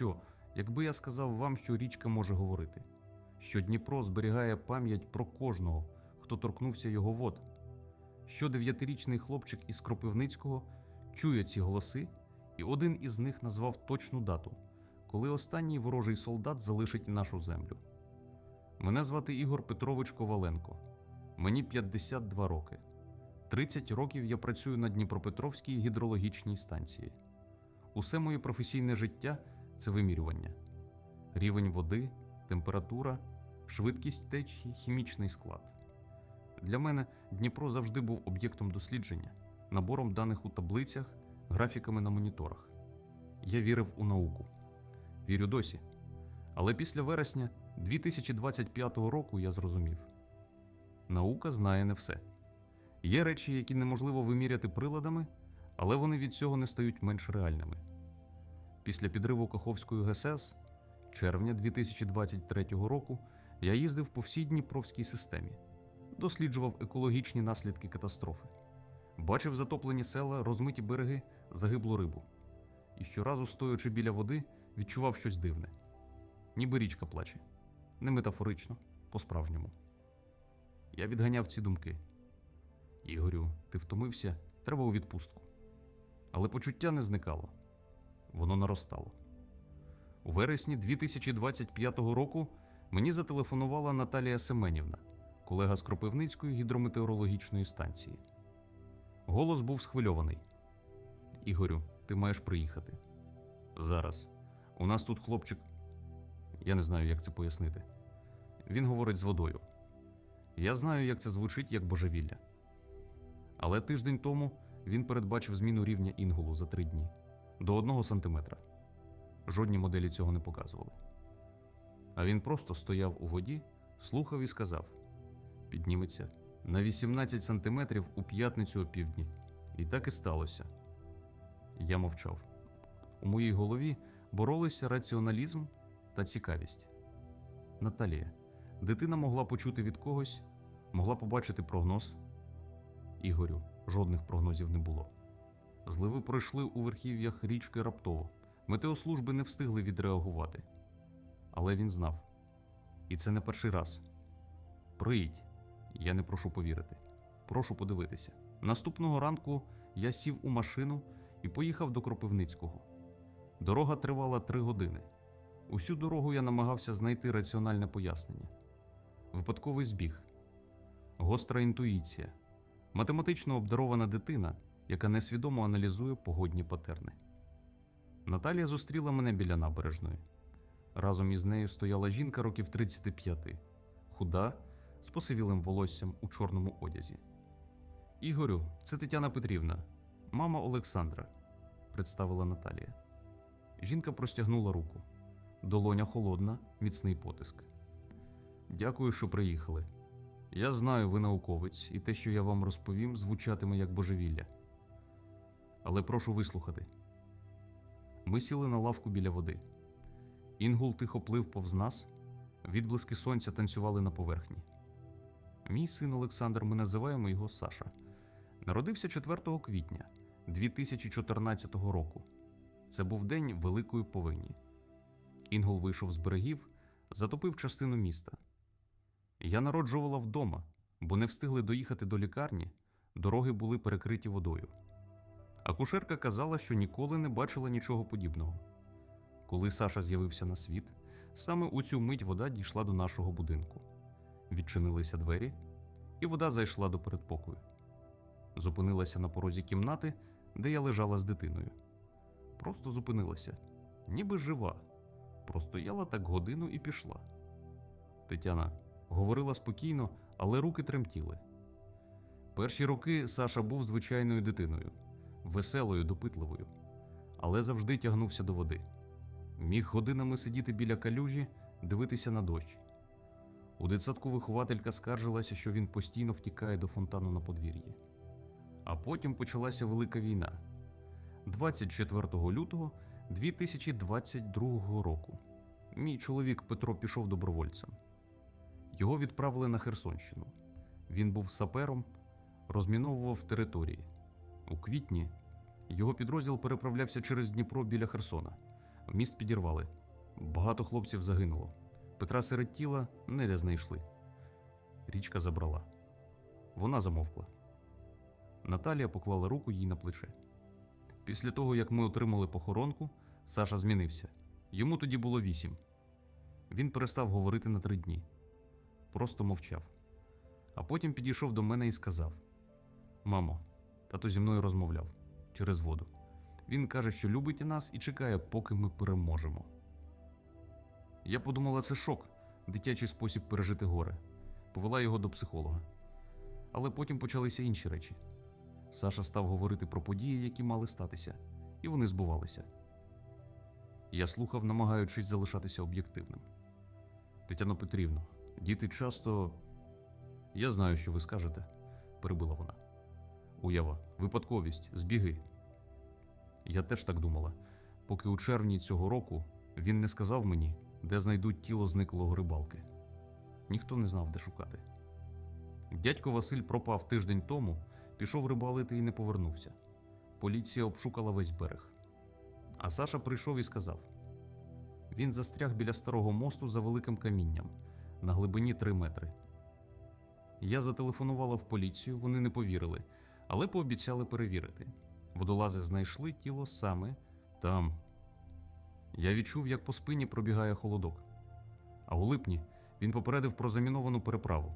що, якби я сказав вам, що річка може говорити, що Дніпро зберігає пам'ять про кожного, хто торкнувся його вод, що дев'ятирічний хлопчик із Кропивницького чує ці голоси, і один із них назвав точну дату, коли останній ворожий солдат залишить нашу землю. Мене звати Ігор Петрович Коваленко. Мені 52 роки. 30 років я працюю на Дніпропетровській гідрологічній станції. Усе моє професійне життя це вимірювання: рівень води, температура, швидкість течії, хімічний склад. Для мене Дніпро завжди був об'єктом дослідження, набором даних у таблицях, графіками на моніторах. Я вірив у науку. Вірю досі. Але після вересня 2025 року я зрозумів: наука знає не все. Є речі, які неможливо виміряти приладами, але вони від цього не стають менш реальними. Після підриву Каховської ГСС, червня 2023 року, я їздив по всій Дніпровській системі, досліджував екологічні наслідки катастрофи, бачив затоплені села, розмиті береги, загиблу рибу. І щоразу, стоячи біля води, відчував щось дивне. Ніби річка плаче. Не метафорично, по-справжньому. Я відганяв ці думки. Ігорю, ти втомився, треба у відпустку. Але почуття не зникало, воно наростало. У вересні 2025 року мені зателефонувала Наталія Семенівна, колега з Кропивницької гідрометеорологічної станції. Голос був схвильований. Ігорю, ти маєш приїхати. Зараз. У нас тут хлопчик. Я не знаю, як це пояснити. Він говорить з водою. Я знаю, як це звучить як божевілля. Але тиждень тому він передбачив зміну рівня інгулу за три дні до одного сантиметра. Жодні моделі цього не показували. А він просто стояв у воді, слухав і сказав: підніметься на 18 сантиметрів у п'ятницю опівдні. І так і сталося. Я мовчав. У моїй голові боролися раціоналізм та цікавість. Наталія, дитина могла почути від когось, могла побачити прогноз. Ігорю, жодних прогнозів не було. Зливи пройшли у верхів'ях річки раптово. Метеослужби не встигли відреагувати. Але він знав. І це не перший раз. Приїдь, я не прошу повірити. Прошу подивитися. Наступного ранку я сів у машину і поїхав до Кропивницького. Дорога тривала три години. Усю дорогу я намагався знайти раціональне пояснення. Випадковий збіг, гостра інтуїція, математично обдарована дитина, яка несвідомо аналізує погодні патерни. Наталія зустріла мене біля набережної. Разом із нею стояла жінка років 35, худа, з посивілим волоссям у чорному одязі. Ігорю, це Тетяна Петрівна, мама Олександра, представила Наталія. Жінка простягнула руку. Долоня холодна, міцний потиск. Дякую, що приїхали. Я знаю, ви науковець, і те, що я вам розповім, звучатиме як божевілля. Але прошу вислухати. Ми сіли на лавку біля води. Інгул тихо плив повз нас, відблиски сонця танцювали на поверхні. Мій син Олександр, ми називаємо його Саша, народився 4 квітня 2014 року. Це був день великої повині. Інгул вийшов з берегів, затопив частину міста. Я народжувала вдома, бо не встигли доїхати до лікарні, дороги були перекриті водою. Акушерка казала, що ніколи не бачила нічого подібного. Коли Саша з'явився на світ, саме у цю мить вода дійшла до нашого будинку. Відчинилися двері, і вода зайшла до передпокою. Зупинилася на порозі кімнати, де я лежала з дитиною. Просто зупинилася, ніби жива. Простояла так годину і пішла. Тетяна говорила спокійно, але руки тремтіли. Перші роки Саша був звичайною дитиною, веселою, допитливою, але завжди тягнувся до води. Міг годинами сидіти біля калюжі, дивитися на дощ. У дитсадку вихователька скаржилася, що він постійно втікає до фонтану на подвір'ї. А потім почалася велика війна. 24 лютого 2022 року. Мій чоловік Петро пішов добровольцем. Його відправили на Херсонщину. Він був сапером, розміновував території. У квітні його підрозділ переправлявся через Дніпро біля Херсона, Міст підірвали. Багато хлопців загинуло. Петра серед тіла не де знайшли. Річка забрала. Вона замовкла. Наталія поклала руку їй на плече. Після того, як ми отримали похоронку, Саша змінився. Йому тоді було вісім. Він перестав говорити на три дні. Просто мовчав. А потім підійшов до мене і сказав: Мамо, тато зі мною розмовляв через воду. Він каже, що любить нас і чекає, поки ми переможемо. Я подумала, це шок, дитячий спосіб пережити горе. Повела його до психолога. Але потім почалися інші речі. Саша став говорити про події, які мали статися, і вони збувалися. Я слухав, намагаючись залишатися об'єктивним. Тетяно Петрівно, діти часто. Я знаю, що ви скажете, перебила вона. Уява, випадковість, збіги. Я теж так думала, поки у червні цього року він не сказав мені, де знайдуть тіло зниклого рибалки. Ніхто не знав, де шукати. Дядько Василь пропав тиждень тому, пішов рибалити і не повернувся. Поліція обшукала весь берег. А Саша прийшов і сказав: він застряг біля старого мосту за великим камінням на глибині 3 метри. Я зателефонувала в поліцію, вони не повірили, але пообіцяли перевірити. Водолази знайшли тіло саме там. Я відчув, як по спині пробігає холодок. А у липні він попередив про заміновану переправу.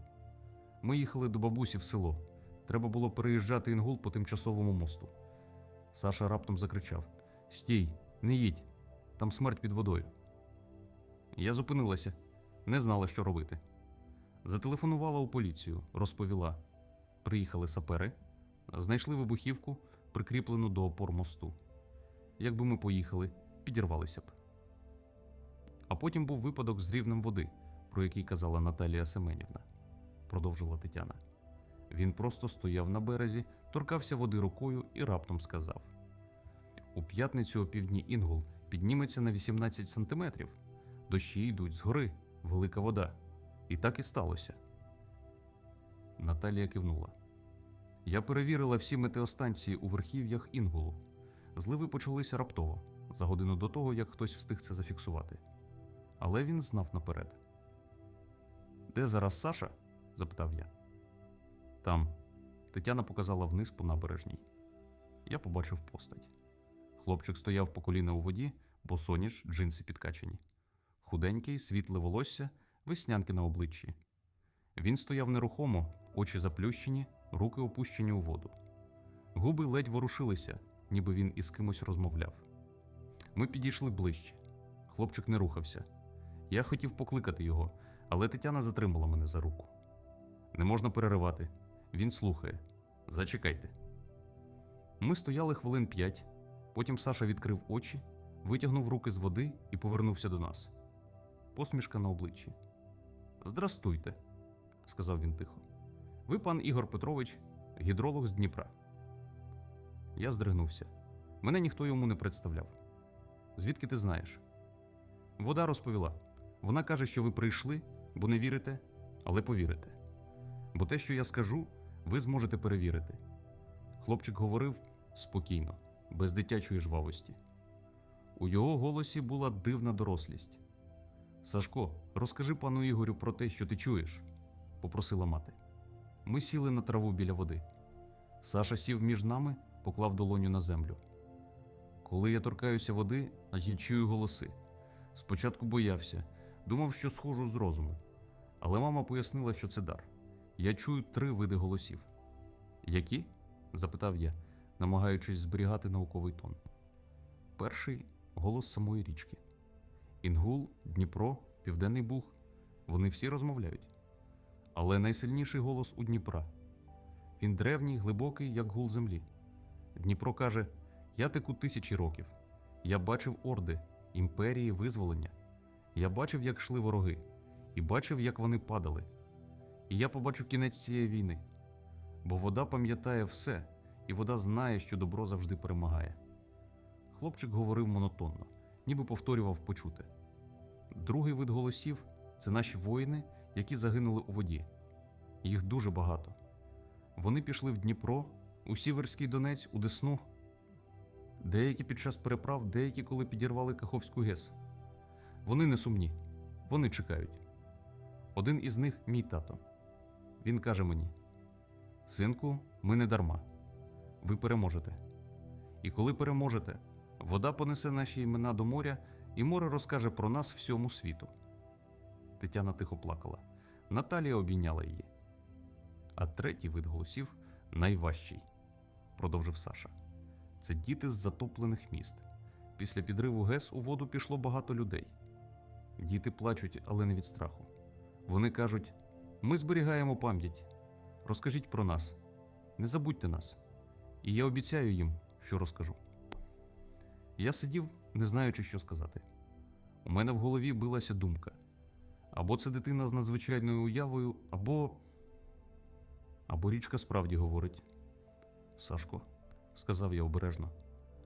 Ми їхали до бабусі в село. Треба було переїжджати інгул по тимчасовому мосту. Саша раптом закричав: Стій, не їдь, там смерть під водою. Я зупинилася, не знала, що робити. Зателефонувала у поліцію, розповіла. Приїхали сапери, знайшли вибухівку, прикріплену до опор мосту. Якби ми поїхали, підірвалися б. А потім був випадок з рівнем води, про який казала Наталія Семенівна, продовжила Тетяна. Він просто стояв на березі, торкався води рукою і раптом сказав: У п'ятницю о півдні Інгул підніметься на 18 сантиметрів. Дощі йдуть згори, велика вода. І так і сталося. Наталія кивнула. Я перевірила всі метеостанції у верхів'ях Інгулу. Зливи почалися раптово, за годину до того, як хтось встиг це зафіксувати. Але він знав наперед. Де зараз Саша? запитав я. Там. Тетяна показала вниз по набережній. Я побачив постать. Хлопчик стояв по коліна у воді, босоніж, джинси підкачані. Худенький, світле волосся, веснянки на обличчі. Він стояв нерухомо, очі заплющені, руки опущені у воду. Губи ледь ворушилися, ніби він із кимось розмовляв. Ми підійшли ближче. Хлопчик не рухався. Я хотів покликати його, але Тетяна затримала мене за руку. Не можна переривати. Він слухає. Зачекайте. Ми стояли хвилин п'ять. Потім Саша відкрив очі, витягнув руки з води і повернувся до нас. Посмішка на обличчі. Здрастуйте, сказав він тихо. Ви пан Ігор Петрович, гідролог з Дніпра. Я здригнувся. Мене ніхто йому не представляв. Звідки ти знаєш? Вода розповіла. Вона каже, що ви прийшли, бо не вірите, але повірите. Бо те, що я скажу, ви зможете перевірити. Хлопчик говорив спокійно, без дитячої жвавості. У його голосі була дивна дорослість. Сашко, розкажи пану Ігорю про те, що ти чуєш, попросила мати. Ми сіли на траву біля води. Саша сів між нами, поклав долоню на землю. Коли я торкаюся води, я чую голоси. Спочатку боявся, думав, що схожу з розуму. Але мама пояснила, що це дар. Я чую три види голосів. Які? запитав я, намагаючись зберігати науковий тон. Перший голос самої річки. Інгул, Дніпро, Південний Буг вони всі розмовляють. Але найсильніший голос у Дніпра. Він древній, глибокий, як гул землі. Дніпро каже: Я теку тисячі років. Я бачив орди, імперії, визволення. Я бачив, як йшли вороги, і бачив, як вони падали. І я побачу кінець цієї війни. Бо вода пам'ятає все, і вода знає, що добро завжди перемагає. Хлопчик говорив монотонно, ніби повторював почуте. Другий вид голосів це наші воїни, які загинули у воді. Їх дуже багато. Вони пішли в Дніпро, у Сіверський Донець, у Десну. Деякі під час переправ, деякі коли підірвали Каховську ГЕС. Вони не сумні, вони чекають. Один із них мій тато. Він каже мені: Синку, ми не дарма. Ви переможете. І коли переможете, вода понесе наші імена до моря, і море розкаже про нас всьому світу. Тетяна тихо плакала. Наталія обійняла її. А третій вид голосів найважчий, продовжив Саша. Це діти з затоплених міст. Після підриву ГЕС у воду пішло багато людей. Діти плачуть, але не від страху. Вони кажуть: ми зберігаємо пам'ять. Розкажіть про нас, не забудьте нас. І я обіцяю їм, що розкажу. Я сидів, не знаючи, що сказати. У мене в голові билася думка: або це дитина з надзвичайною уявою, або. Або річка справді говорить. Сашко, сказав я обережно,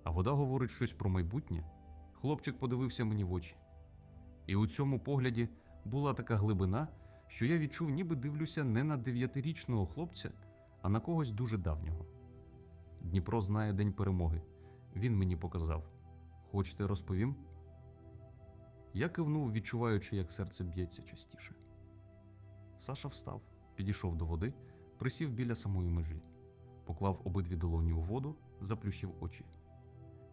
а вода говорить щось про майбутнє. Хлопчик подивився мені в очі. І у цьому погляді була така глибина, що я відчув, ніби дивлюся не на дев'ятирічного хлопця, а на когось дуже давнього. Дніпро знає День перемоги. Він мені показав. Хочете, розповім? Я кивнув, відчуваючи, як серце б'ється частіше. Саша встав, підійшов до води, присів біля самої межі, поклав обидві долоні у воду, заплющив очі.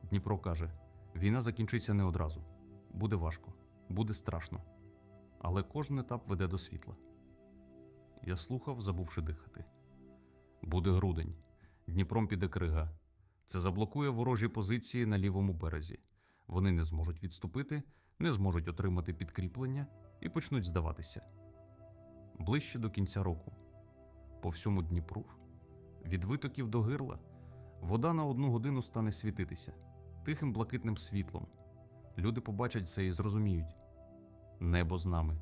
Дніпро каже: війна закінчиться не одразу. Буде важко, буде страшно. Але кожен етап веде до світла. Я слухав, забувши дихати. Буде грудень. Дніпром піде крига. Це заблокує ворожі позиції на лівому березі. Вони не зможуть відступити, не зможуть отримати підкріплення і почнуть здаватися. Ближче до кінця року. По всьому Дніпру, від витоків до гирла, вода на одну годину стане світитися тихим блакитним світлом. Люди побачать це і зрозуміють небо з нами.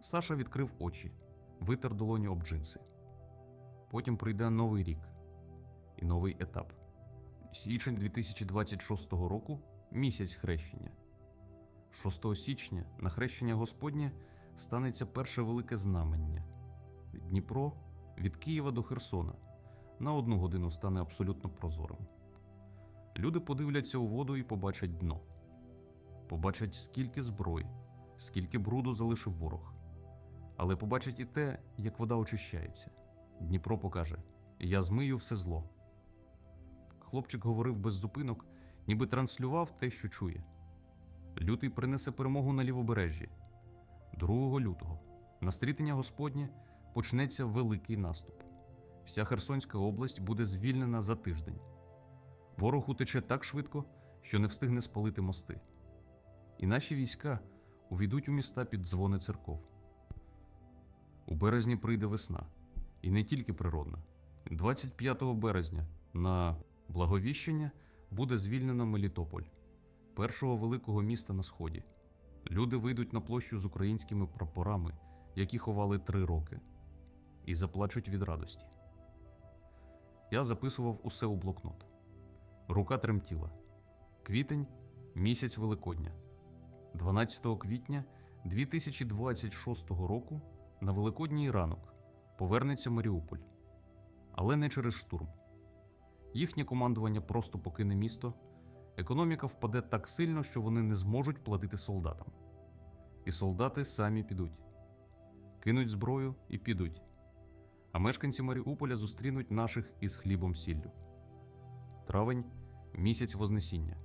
Саша відкрив очі, витер долоні об джинси. Потім прийде новий рік і новий етап. Січень 2026 року місяць хрещення. 6 січня на хрещення Господнє станеться перше велике знамення. Дніпро від Києва до Херсона на одну годину стане абсолютно прозорим. Люди подивляться у воду і побачать дно. Побачать, скільки зброї, скільки бруду залишив ворог. Але побачать і те, як вода очищається. Дніпро покаже: Я змию все зло. Хлопчик говорив без зупинок, ніби транслював те, що чує. Лютий принесе перемогу на лівобережжі. 2 лютого на стрітення Господнє почнеться великий наступ. Вся Херсонська область буде звільнена за тиждень. Ворог утече так швидко, що не встигне спалити мости. І наші війська увійдуть у міста під дзвони церков. У березні прийде весна, і не тільки природна. 25 березня на Благовіщення буде звільнено Мелітополь, першого великого міста на сході. Люди вийдуть на площу з українськими прапорами, які ховали три роки, і заплачуть від радості. Я записував усе у блокнот. Рука тремтіла. Квітень місяць Великодня. 12 квітня 2026 року на Великодній ранок повернеться Маріуполь, але не через штурм. Їхнє командування просто покине місто, економіка впаде так сильно, що вони не зможуть платити солдатам. І солдати самі підуть, кинуть зброю і підуть. А мешканці Маріуполя зустрінуть наших із хлібом сіллю. Травень місяць Вознесіння.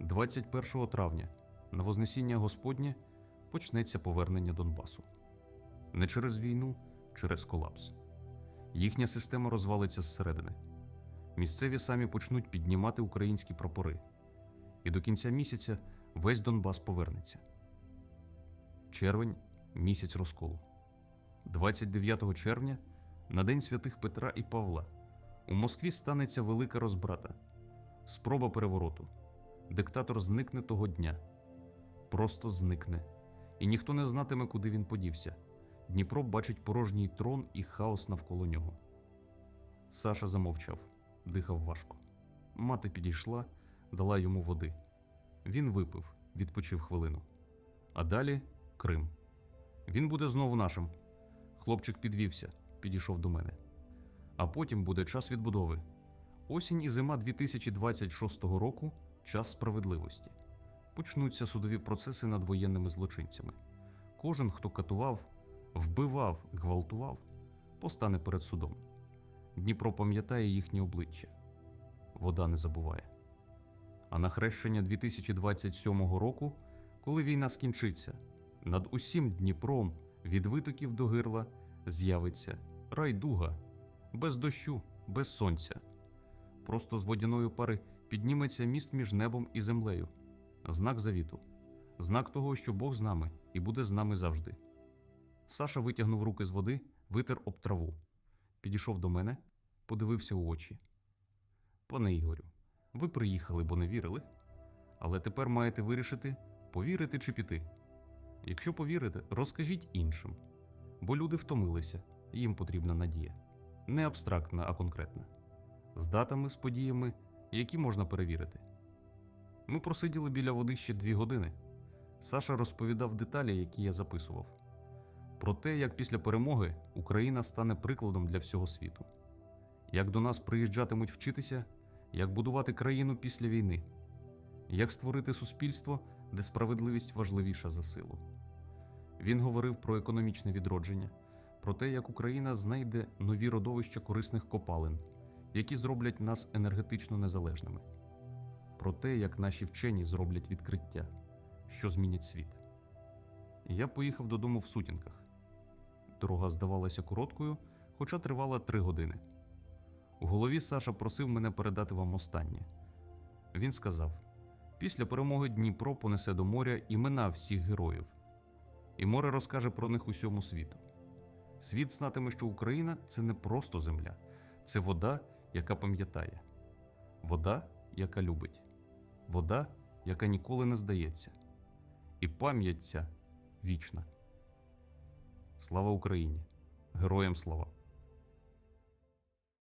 21 травня на Вознесіння Господнє почнеться повернення Донбасу. Не через війну, через колапс. Їхня система розвалиться зсередини. Місцеві самі почнуть піднімати українські прапори, і до кінця місяця весь Донбас повернеться. Червень місяць розколу. 29 червня, на День святих Петра і Павла, у Москві станеться велика розбрата, спроба перевороту. Диктатор зникне того дня, просто зникне, і ніхто не знатиме, куди він подівся. Дніпро бачить порожній трон і хаос навколо нього. Саша замовчав, дихав важко. Мати підійшла, дала йому води. Він випив, відпочив хвилину. А далі Крим. Він буде знову нашим. Хлопчик підвівся, підійшов до мене. А потім буде час відбудови. Осінь і зима 2026 року час справедливості. Почнуться судові процеси над воєнними злочинцями. Кожен, хто катував, вбивав, гвалтував, постане перед судом. Дніпро пам'ятає їхні обличчя. Вода не забуває. А на хрещення 2027 року, коли війна скінчиться, над усім Дніпром від витоків до гирла з'явиться райдуга, без дощу, без сонця. Просто з водяної пари підніметься міст між небом і землею. Знак завіту, знак того, що Бог з нами і буде з нами завжди. Саша витягнув руки з води, витер об траву. Підійшов до мене, подивився у очі. Пане Ігорю, ви приїхали, бо не вірили. Але тепер маєте вирішити, повірити чи піти. Якщо повірите, розкажіть іншим, бо люди втомилися, їм потрібна надія. Не абстрактна, а конкретна. З датами, з подіями, які можна перевірити. Ми просиділи біля води ще дві години. Саша розповідав деталі, які я записував. Про те, як після перемоги Україна стане прикладом для всього світу, як до нас приїжджатимуть вчитися, як будувати країну після війни, як створити суспільство, де справедливість важливіша за силу. Він говорив про економічне відродження, про те, як Україна знайде нові родовища корисних копалин, які зроблять нас енергетично незалежними, про те, як наші вчені зроблять відкриття, що змінять світ. Я поїхав додому в сутінках. Дорога здавалася короткою, хоча тривала три години. У голові Саша просив мене передати вам останнє. Він сказав: після перемоги Дніпро понесе до моря імена всіх героїв, і море розкаже про них усьому світу. Світ знатиме, що Україна це не просто земля, це вода, яка пам'ятає, вода, яка любить, вода, яка ніколи не здається, і пам'ять ця вічна. Слава Україні! Героям слава!